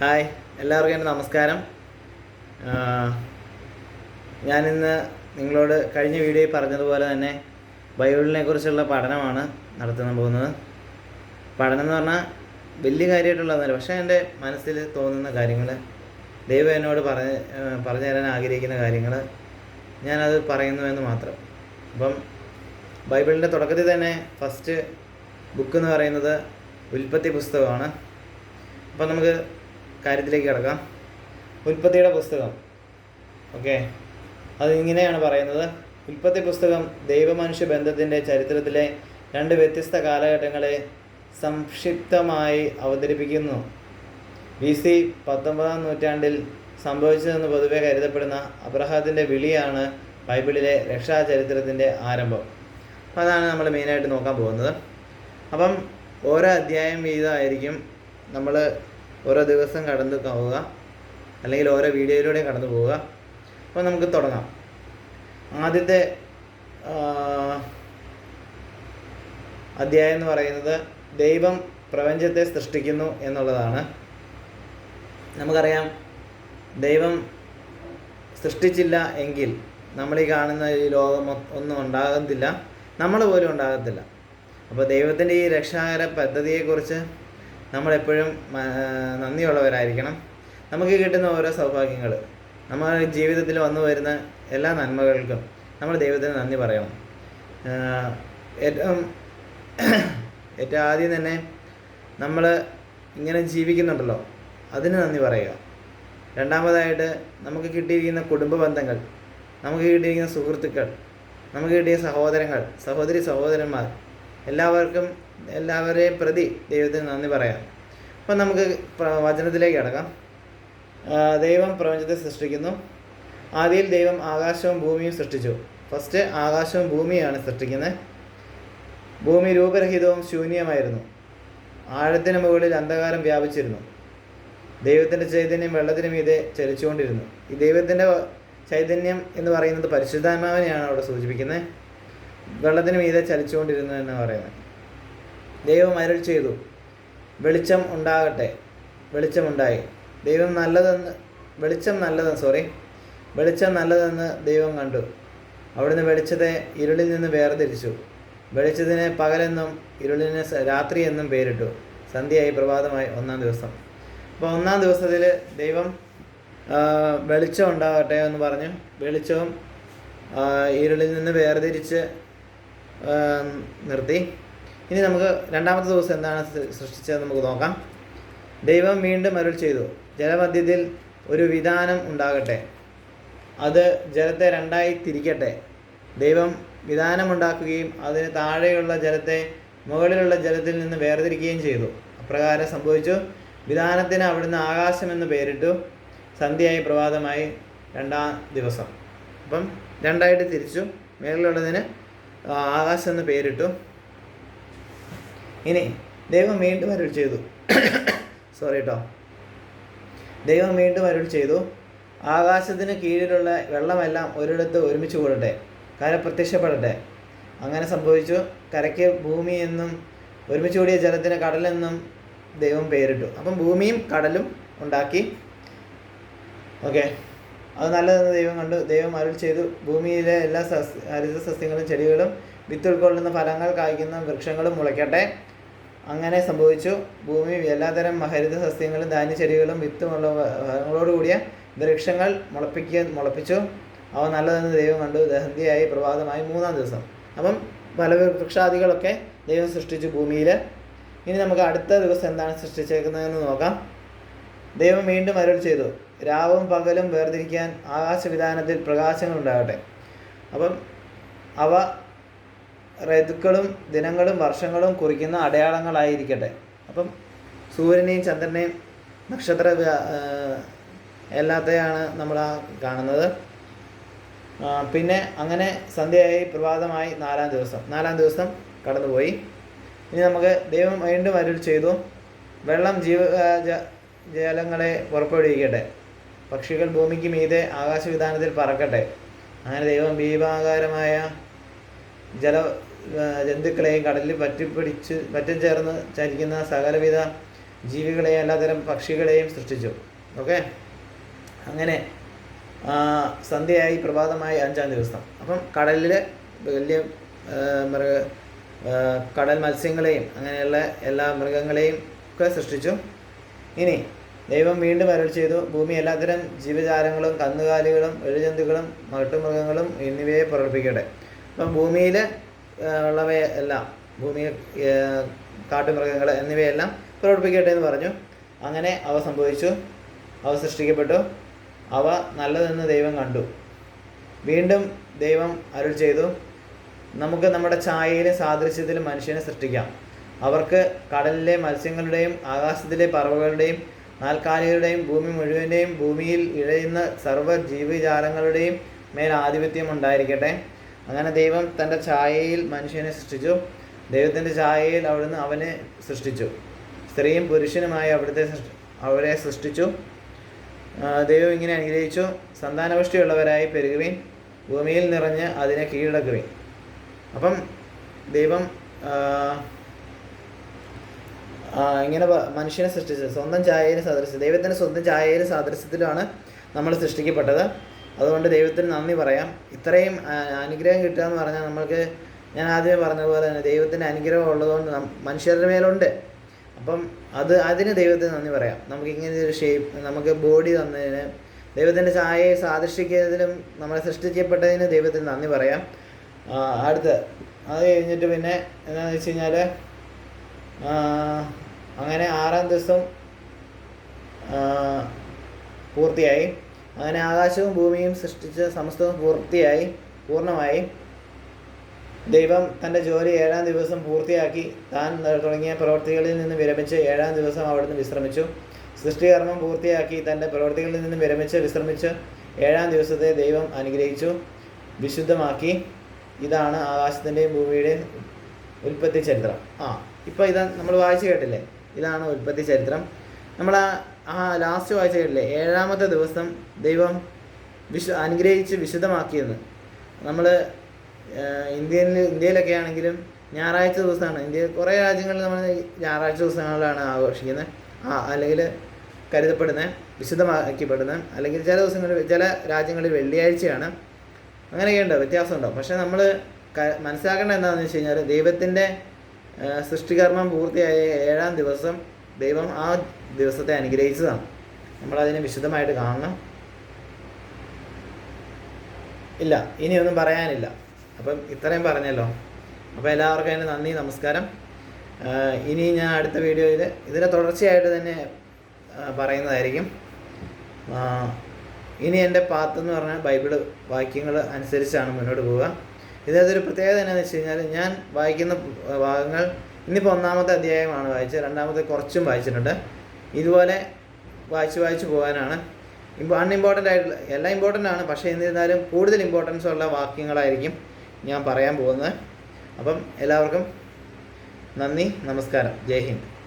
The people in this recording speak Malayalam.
ഹായ് എല്ലാവർക്കും എന്റെ നമസ്കാരം. ഞാനിന്ന് നിങ്ങളോട് കഴിഞ്ഞ വീഡിയോയിൽ പറഞ്ഞതുപോലെ തന്നെ ബൈബിളിനെ കുറിച്ചുള്ള പഠനമാണ് നടത്താൻ പോകുന്നത്. പഠനം എന്ന് പറഞ്ഞാൽ വലിയ കാര്യമായിട്ടുള്ളതല്ല പക്ഷേ എന്റെ മനസ്സിൽ തോന്നുന്ന കാര്യങ്ങൾ ദൈവം എന്നോട് പറഞ്ഞ് പറഞ്ഞു തരാൻ ആഗ്രഹിക്കുന്ന കാര്യങ്ങൾ ഞാനത് പറയുന്നു എന്ന് മാത്രം. അപ്പം ബൈബിളിന്റെ തുടക്കത്തിൽ തന്നെ ഫസ്റ്റ് ബുക്ക് എന്ന് പറയുന്നത് ഉൽപ്പത്തി പുസ്തകമാണ്. അപ്പം നമുക്ക് കാര്യത്തിലേക്ക് കിടക്കാം. ഉൽപ്പത്തിയുടെ പുസ്തകം. ഓക്കെ? അത് ഇങ്ങനെയാണ് പറയുന്നത്. ഉൽപ്പത്തി പുസ്തകം ദൈവമനുഷ്യ ബന്ധത്തിന്റെ ചരിത്രത്തിലെ രണ്ട് വ്യത്യസ്ത കാലഘട്ടങ്ങളെ സംക്ഷിപ്തമായി അവതരിപ്പിക്കുന്നു. ബി സി പത്തൊമ്പതാം നൂറ്റാണ്ടിൽ സംഭവിച്ചതെന്ന് പൊതുവെ കരുതപ്പെടുന്ന അബ്രഹാത്തിന്റെ വിളിയാണ് ബൈബിളിലെ രക്ഷാചരിത്രത്തിന്റെ ആരംഭം. അപ്പോൾ അതാണ് നമ്മൾ മെയിനായിട്ട് നോക്കാൻ പോകുന്നത്. അപ്പം ഓരോ അധ്യായം വീതമായിരിക്കും നമ്മൾ ഓരോ ദിവസം കടന്നു പോവുക. അല്ലെങ്കിൽ ഓരോ വീഡിയോയിലൂടെ കടന്നു പോവുക. അപ്പോൾ നമുക്ക് തുടങ്ങാം. ആദ്യത്തെ അധ്യായം എന്ന് പറയുന്നത് ദൈവം പ്രപഞ്ചത്തെ സൃഷ്ടിക്കുന്നു എന്നുള്ളതാണ്. നമുക്കറിയാം ദൈവം സൃഷ്ടിച്ചില്ല എങ്കിൽ നമ്മൾ ഈ കാണുന്ന ഈ ലോകം ഒന്നും ഉണ്ടാകത്തില്ല. നമ്മൾ പോലും ഉണ്ടാകത്തില്ല. അപ്പോൾ ദൈവത്തിന്റെ ഈ രക്ഷാകര പദ്ധതിയെക്കുറിച്ച് നമ്മളെപ്പോഴും നന്ദിയുള്ളവരായിരിക്കണം. നമുക്ക് കിട്ടുന്ന ഓരോ സൗഭാഗ്യങ്ങൾ നമ്മുടെ ജീവിതത്തിൽ വന്നു വരുന്ന എല്ലാ നന്മകൾക്കും നമ്മൾ ദൈവത്തിന് നന്ദി പറയണം. ഏറ്റവും ഏറ്റവും ആദ്യം തന്നെ നമ്മൾ ഇങ്ങനെ ജീവിക്കുന്നുണ്ടല്ലോ അതിന് നന്ദി പറയുക. രണ്ടാമതായിട്ട് നമുക്ക് കിട്ടിയിരിക്കുന്ന കുടുംബ ബന്ധങ്ങൾ നമുക്ക് കിട്ടിയിരിക്കുന്ന സുഹൃത്തുക്കൾ നമുക്ക് കിട്ടിയ സഹോദരങ്ങൾ സഹോദരി സഹോദരന്മാർ എല്ലാവർക്കും എല്ലാവരെയും പ്രതി ദൈവത്തിന് നന്ദി പറയാം. അപ്പം നമുക്ക് വചനത്തിലേക്ക് കിടക്കാം. ദൈവം പ്രപഞ്ചത്തെ സൃഷ്ടിക്കുന്നു. ആദ്യയിൽ ദൈവം ആകാശവും ഭൂമിയും സൃഷ്ടിച്ചു. ഫസ്റ്റ് ആകാശവും ഭൂമിയാണ് സൃഷ്ടിക്കുന്നത്. ഭൂമി രൂപരഹിതവും ശൂന്യമായിരുന്നു. ആഴത്തിന് മുകളിൽ അന്ധകാരം വ്യാപിച്ചിരുന്നു. ദൈവത്തിന്റെ ചൈതന്യം വെള്ളത്തിന് മീതെ ചലിച്ചുകൊണ്ടിരുന്നു. ഈ ദൈവത്തിന്റെ ചൈതന്യം എന്ന് പറയുന്നത് പരിശുദ്ധാത്മാവിനെയാണ് അവിടെ സൂചിപ്പിക്കുന്നത്. വെള്ളത്തിന് മീതെ ചലിച്ചുകൊണ്ടിരുന്നു എന്ന് പറയുന്നത് ദൈവം അരുൾ ചെയ്തു. വെളിച്ചം ഉണ്ടാകട്ടെ. വെളിച്ചമുണ്ടായി ദൈവം നല്ലതെന്ന് വെളിച്ചം നല്ലതെന്ന് സോറി വെളിച്ചം നല്ലതെന്ന് ദൈവം കണ്ടു. അവിടുന്ന് വെളിച്ചത്തെ ഇരുളിൽ നിന്ന് വേർതിരിച്ചു. വെളിച്ചത്തിന് പകലെന്നും ഇരുളിനെ രാത്രി എന്നും പേരിട്ടു. സന്ധ്യയായി പ്രഭാതമായി ഒന്നാം ദിവസം. അപ്പോൾ ഒന്നാം ദിവസത്തിൽ ദൈവം വെളിച്ചം ഉണ്ടാകട്ടെ എന്ന് പറഞ്ഞു വെളിച്ചവും ഇരുളിൽ നിന്ന് വേർതിരിച്ച് നിർത്തി. ഇനി നമുക്ക് രണ്ടാമത്തെ ദിവസം എന്താണ് സൃഷ്ടിച്ചത് നമുക്ക് നോക്കാം. ദൈവം വീണ്ടും അരുൾ ചെയ്തു. ജലമധ്യത്തിൽ ഒരു വിധാനം ഉണ്ടാകട്ടെ. അത് ജലത്തെ രണ്ടായി തിരിക്കട്ടെ ദൈവം വിധാനമുണ്ടാക്കുകയും അതിന് താഴെയുള്ള ജലത്തെ മുകളിലുള്ള ജലത്തിൽ നിന്ന് വേർതിരിക്കുകയും ചെയ്തു. അപ്രകാരം സംഭവിച്ചു. വിധാനത്തിന് അവിടുന്ന് ആകാശം എന്ന് പേരിട്ടു. സന്ധ്യയായി പ്രഭാതമായി രണ്ടാം ദിവസം. അപ്പം രണ്ടായിട്ട് തിരിച്ചു. മേളിലുള്ളതിന് ആകാശം എന്ന് പേരിട്ടു. ഇനി ദൈവം വീണ്ടും അരുൾ ചെയ്തു. സോറി കേട്ടോ ദൈവം വീണ്ടും അരുൾ ചെയ്തു. ആകാശത്തിന് കീഴിലുള്ള വെള്ളമെല്ലാം ഒരിടത്ത് ഒരുമിച്ച് കൂടട്ടെ. കര പ്രത്യക്ഷപ്പെടട്ടെ. അങ്ങനെ സംഭവിച്ചു. കരയ്ക്ക് ഭൂമി എന്നും ഒരുമിച്ച് കൂടിയ ജലത്തിന് കടലെന്നും ദൈവം പേരിട്ടു. അപ്പം ഭൂമിയും കടലും ഉണ്ടാക്കി. ഓക്കെ അത് നല്ലതെന്ന് ദൈവം കണ്ടു. ദൈവം അരുൾ ചെയ്തു. ഭൂമിയിലെ എല്ലാ സസ്യ ഹരിത സസ്യങ്ങളും ചെടികളും വിത്ത് ഉൾക്കൊള്ളുന്ന ഫലങ്ങൾ കായ്ക്കുന്ന വൃക്ഷങ്ങളും മുളയ്ക്കട്ടെ. അങ്ങനെ സംഭവിച്ചു. ഭൂമി എല്ലാതരം ഹരിത സസ്യങ്ങളും ധാന്യചെടികളും വിത്തുമുള്ള ഫലങ്ങളോടുകൂടിയ വൃക്ഷങ്ങൾ മുളപ്പിക്ക മുളപ്പിച്ചു. അവ നല്ലതെന്ന് ദൈവം കണ്ടു. ദഹന്തിയായി പ്രഭാതമായി മൂന്നാം ദിവസം. അപ്പം പല വൃക്ഷാദികളൊക്കെ ദൈവം സൃഷ്ടിച്ചു ഭൂമിയിൽ ഇനി നമുക്ക് അടുത്ത ദിവസം എന്താണ് സൃഷ്ടിച്ചേക്കുന്നതെന്ന് നോക്കാം. ദൈവം വീണ്ടും അരുൾ ചെയ്തു. രാവും പകലും വേർതിരിക്കാൻ ആകാശവിധാനത്തിൽ പ്രകാശങ്ങൾ ഉണ്ടാകട്ടെ അപ്പം അവ ഋതുക്കളും ദിനങ്ങളും വർഷങ്ങളും കുറിക്കുന്ന അടയാളങ്ങളായിരിക്കട്ടെ. അപ്പം സൂര്യനെയും ചന്ദ്രനെയും നക്ഷത്ര എല്ലാത്തെയാണ് നമ്മൾ ആ കാണുന്നത് പിന്നെ അങ്ങനെ സന്ധ്യയായി പ്രഭാതമായി നാലാം ദിവസം. നാലാം ദിവസം കടന്നുപോയി. ഇനി നമുക്ക് ദൈവം വീണ്ടും അരുൾ ചെയ്തു. വെള്ളം ജീവ ജലങ്ങളെ പുറപ്പെടുവിക്കട്ടെ. പക്ഷികൾ ഭൂമിക്ക് മീതെ ആകാശവിധാനത്തിൽ പറക്കട്ടെ. അങ്ങനെ ദൈവം ഭീമാകാരമായ ജല ജന്തുക്കളെയും കടലിൽ പറ്റിപ്പിടിച്ച് ചേർന്ന് ചരിക്കുന്ന സകലവിധ ജീവികളെയും എല്ലാതരം പക്ഷികളെയും സൃഷ്ടിച്ചു. ഓക്കെ? അങ്ങനെ സന്ധ്യയായി പ്രഭാതമായി അഞ്ചാം ദിവസം. അപ്പം കടലിൽ വലിയ മൃഗ കടൽ മത്സ്യങ്ങളെയും അങ്ങനെയുള്ള എല്ലാ മൃഗങ്ങളെയും ഒക്കെ സൃഷ്ടിച്ചു. ഇനി ദൈവം വീണ്ടും അരുൾ ചെയ്തു. ഭൂമി എല്ലാത്തരം ജീവജാലങ്ങളും കന്നുകാലികളും എഴുജന്തുക്കളും മട്ടുമൃഗങ്ങളും എന്നിവയെ പ്രകടിപ്പിക്കട്ടെ. അപ്പം ഭൂമിയിൽ ഉള്ളവയെ എല്ലാം ഭൂമിയിൽ കാട്ടുമൃഗങ്ങൾ എന്നിവയെല്ലാം പ്രകടിപ്പിക്കട്ടെ എന്ന് പറഞ്ഞു. അങ്ങനെ അവ സംഭവിച്ചു അവ സൃഷ്ടിക്കപ്പെട്ടു അവ നല്ലതെന്ന് ദൈവം കണ്ടു. വീണ്ടും ദൈവം അരുൾ ചെയ്തു നമുക്ക് നമ്മുടെ ഛായയിലെ സാദൃശ്യത്തിൽ മനുഷ്യനെ സൃഷ്ടിക്കാം. അവർക്ക് കടലിലെ മത്സ്യങ്ങളുടെയും ആകാശത്തിലെ പറവകളുടെയും നാൽക്കാലികളുടെയും ഭൂമി മുഴുവന്റെയും ഭൂമിയിൽ ഇഴയുന്ന സർവ ജീവജാലങ്ങളുടെയും മേൽ ആധിപത്യം ഉണ്ടായിരിക്കട്ടെ. അങ്ങനെ ദൈവം തന്റെ ഛായയിൽ മനുഷ്യനെ സൃഷ്ടിച്ചു. ദൈവത്തിന്റെ ഛായയിൽ അവിടുന്ന് അവനെ സൃഷ്ടിച്ചു. സ്ത്രീയും പുരുഷനുമായി അവിടുത്തെ അവരെ സൃഷ്ടിച്ചു. ദൈവം ഇങ്ങനെ അനുഗ്രഹിച്ചു. സന്താനപുഷ്ടിയുള്ളവരായി പെരുകുവിൻ. ഭൂമിയിൽ നിറഞ്ഞ് അതിനെ കീഴടക്കുവിൻ. അപ്പം ദൈവം ഇങ്ങനെ മനുഷ്യനെ സൃഷ്ടിച്ചത്. സ്വന്തം ചായയിൽ സാദൃശ്യം. ദൈവത്തിന്റെ സ്വന്തം ചായയിൽ സാദൃശ്യത്തിലാണ് നമ്മൾ സൃഷ്ടിക്കപ്പെട്ടത്. അതുകൊണ്ട് ദൈവത്തിന് നന്ദി പറയാം. ഇത്രയും അനുഗ്രഹം കിട്ടുക എന്ന് പറഞ്ഞാൽ നമ്മൾക്ക് ഞാൻ ആദ്യമേ പറഞ്ഞതുപോലെ തന്നെ ദൈവത്തിന്റെ അനുഗ്രഹം ഉള്ളതുകൊണ്ട് മനുഷ്യരുടെ മേലുണ്ട്. അപ്പം അത് അതിന് ദൈവത്തിന് നന്ദി പറയാം. നമുക്ക് ഇങ്ങനെ ഒരു ഷേപ്പ് നമുക്ക് ബോഡി തന്നതിന് ദൈവത്തിന്റെ ചായയെ സാദൃശ്യിക്കുന്നതിനും നമ്മളെ സൃഷ്ടിക്കപ്പെട്ടതിന് ദൈവത്തിന് നന്ദി പറയാം. അടുത്ത് അത് കഴിഞ്ഞിട്ട് പിന്നെ എന്താണെന്ന് വെച്ച് കഴിഞ്ഞാൽ അങ്ങനെ ആറാം ദിവസം പൂർത്തിയായി. അങ്ങനെ ആകാശവും ഭൂമിയും സൃഷ്ടിച്ച സമസ്തവും പൂർത്തിയായി പൂർണമായി. ദൈവം തന്റെ ജോലി ഏഴാം ദിവസം പൂർത്തിയാക്കി. താൻ തുടങ്ങിയ പ്രവൃത്തികളിൽ നിന്ന് വിരമിച്ച് ഏഴാം ദിവസം അവിടുന്ന് വിശ്രമിച്ചു. സൃഷ്ടികർമ്മം പൂർത്തിയാക്കി തന്റെ പ്രവൃത്തികളിൽ നിന്ന് വിരമിച്ച് വിശ്രമിച്ച് ഏഴാം ദിവസത്തെ ദൈവം അനുഗ്രഹിച്ചു വിശുദ്ധമാക്കി. ഇതാണ് ആകാശത്തിന്റെയും ഭൂമിയുടെയും ഉൽപ്പത്തി ചരിത്രം. ആ ഇപ്പോൾ ഇതാ നമ്മൾ വായിച്ചു കേട്ടില്ലേ? ഇതാണ് ഉൽപ്പത്തി ചരിത്രം. നമ്മൾ ആ ആ ലാസ്റ്റ് വായിച്ച കേട്ടില്ലേ? ഏഴാമത്തെ ദിവസം ദൈവം വിശു അനുഗ്രഹിച്ച് വിശുദ്ധമാക്കിയെന്ന്. നമ്മൾ ഇന്ത്യയിൽ ഇന്ത്യയിലൊക്കെ ആണെങ്കിലും ഞായറാഴ്ച ദിവസമാണ്. ഇന്ത്യയിൽ കുറേ രാജ്യങ്ങളിൽ നമ്മൾ ഞായറാഴ്ച ദിവസങ്ങളിലാണ് ആഘോഷിക്കുന്നത്. ആ അല്ലെങ്കിൽ കരുതപ്പെടുന്നത് വിശുദ്ധമാക്കപ്പെടുന്നത് അല്ലെങ്കിൽ ചില ദിവസങ്ങളിൽ ചില രാജ്യങ്ങളിൽ വെള്ളിയാഴ്ചയാണ്. അങ്ങനെയൊക്കെ ഉണ്ടോ? വ്യത്യാസമുണ്ടോ? പക്ഷേ നമ്മൾ മനസ്സിലാക്കേണ്ടത് എന്താണെന്ന് വെച്ച് കഴിഞ്ഞാൽ ദൈവത്തിന്റെ സൃഷ്ടികർമ്മം പൂർത്തിയായ ഏഴാം ദിവസം ദൈവം ആ ദിവസത്തെ അനുഗ്രഹിച്ചതാണ്. നമ്മളതിനെ വിശദമായിട്ട് കാണണം. ഇല്ല ഇനിയൊന്നും പറയാനില്ല. അപ്പം ഇത്രയും പറഞ്ഞല്ലോ. അപ്പോൾ എല്ലാവർക്കും അതിന് നന്ദി നമസ്കാരം. ഇനി ഞാൻ അടുത്ത വീഡിയോയിൽ ഇതിന്റെ തുടർച്ചയായിട്ട് തന്നെ പറയുന്നതായിരിക്കും. ഇനി എന്റെ പാത്തെന്ന് പറഞ്ഞാൽ ബൈബിൾ വാക്യങ്ങൾ അനുസരിച്ചാണ് മുന്നോട്ട് പോവുക. ഇതിനകത്തൊരു പ്രത്യേകത എന്നാന്ന് വെച്ച് കഴിഞ്ഞാൽ ഞാൻ വായിക്കുന്ന ഭാഗങ്ങൾ ഇന്നിപ്പോൾ ഒന്നാമത്തെ അധ്യായമാണ് വായിച്ചത് രണ്ടാമത്തെ കുറച്ചും വായിച്ചിട്ടുണ്ട്. ഇതുപോലെ വായിച്ച് വായിച്ച് പോകാനാണ്. ഇപ്പോൾ അൺഇമ്പോർട്ടന്റ് ആയിട്ടുള്ള എല്ലാം ഇമ്പോർട്ടന്റ് ആണ് പക്ഷേ എന്നിരുന്നാലും കൂടുതൽ ഇമ്പോർട്ടൻസ് ഉള്ള വാക്യങ്ങളായിരിക്കും ഞാൻ പറയാൻ പോകുന്നത്. അപ്പം എല്ലാവർക്കും നന്ദി നമസ്കാരം. ജയ് ഹിന്ദ്.